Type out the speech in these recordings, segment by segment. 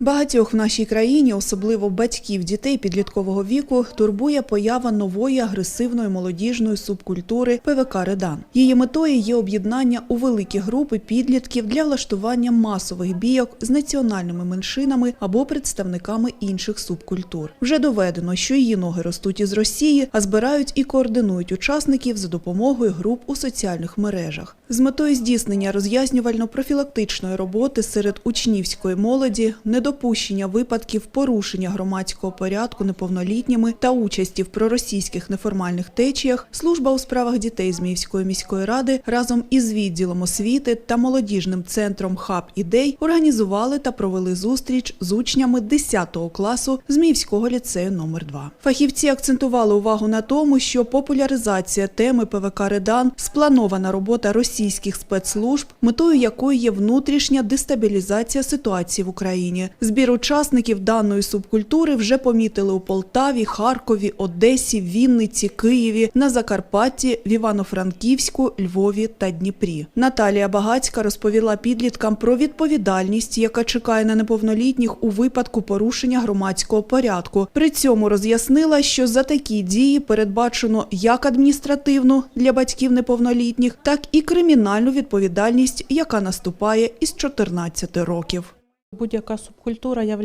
Багатьох в нашій країні, особливо батьків дітей підліткового віку, турбує поява нової агресивної молодіжної субкультури ПВК Редан. Її метою є об'єднання у великі групи підлітків для влаштування масових бійок з національними меншинами або представниками інших субкультур. Вже доведено, що її ноги ростуть із Росії, а збирають і координують учасників за допомогою груп у соціальних мережах. З метою здійснення роз'яснювально-профілактичної роботи серед учнівської молоді, недопущення випадків порушення громадського порядку неповнолітніми та участі в проросійських неформальних течіях, служба у справах дітей Зміївської міської ради разом із відділом освіти та молодіжним центром Хаб ідей організували та провели зустріч з учнями 10 класу Зміївського ліцею номер 2 Фахівці акцентували увагу на тому, що популяризація теми ПВК Редан спланована робота російських спецслужб, метою якої є внутрішня дестабілізація ситуації в Україні. Збір учасників даної субкультури вже помітили у Полтаві, Харкові, Одесі, Вінниці, Києві, на Закарпатті, в Івано-Франківську, Львові та Дніпрі. Наталія Багацька розповіла підліткам про відповідальність, яка чекає на неповнолітніх у випадку порушення громадського порядку. При цьому роз'яснила, що за такі дії передбачено як адміністративну для батьків неповнолітніх, так і кримінальну відповідальність, яка наступає із 14 років. Будь-яка субкультура є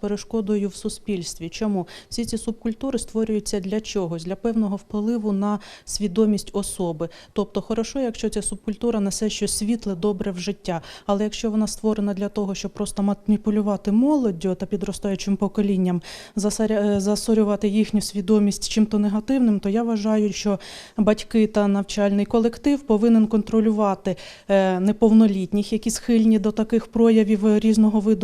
перешкодою в суспільстві. Чому всі ці субкультури створюються для чогось, для певного впливу на свідомість особи. Тобто, хорошо, якщо ця субкультура несе щось світле, добре в життя. Але якщо вона створена для того, щоб просто маніпулювати молоддю та підростаючим поколінням, е, засорювати їхню свідомість чим-то негативним, то я вважаю, що батьки та навчальний колектив повинен контролювати е, неповнолітніх, які схильні до таких проявів різного виду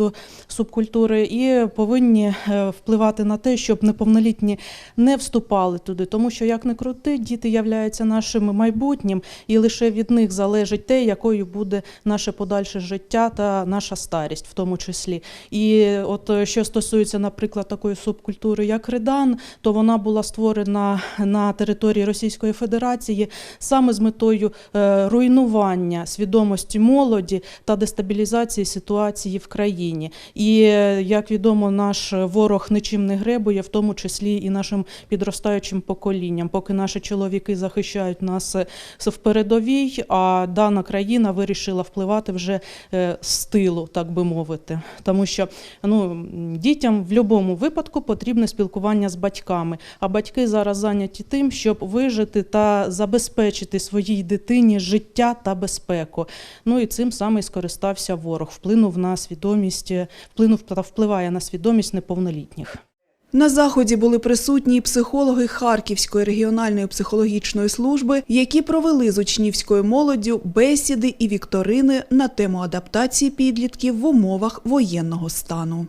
субкультури, і повинні е, впливати на те, щоб неповнолітні не вступали туди, тому що як не крути, діти являються нашим майбутнім, і лише від них залежить те, якою буде наше подальше життя та наша старість, в тому числі. І от е, що стосується, наприклад, такої субкультури, як Редан, то вона була створена на території Російської Федерації саме з метою е, руйнування свідомості молоді та дестабілізації ситуації в країні. І е, як відомо, наш ворог нічим не гребує, в тому числі і нашим підростаючим поколінням. Поки наші чоловіки захищають нас е, в передовій, а дана країна вирішила впливати вже е, з тилу, так би мовити. Тому що ну, дітям в будь-якому випадку потрібне спілкування з батьками. А батьки зараз зайняті тим, щоб вижити та забезпечити своїй дитині життя та безпеку. Ну і цим саме і скористався ворог, вплинув на свідомість, вплинув та впливає на свідомість неповнолітніх. На заході були присутні психологи Харківської регіональної психологічної служби, які провели з учнівською молоддю бесіди і вікторини на тему адаптації підлітків в умовах воєнного стану.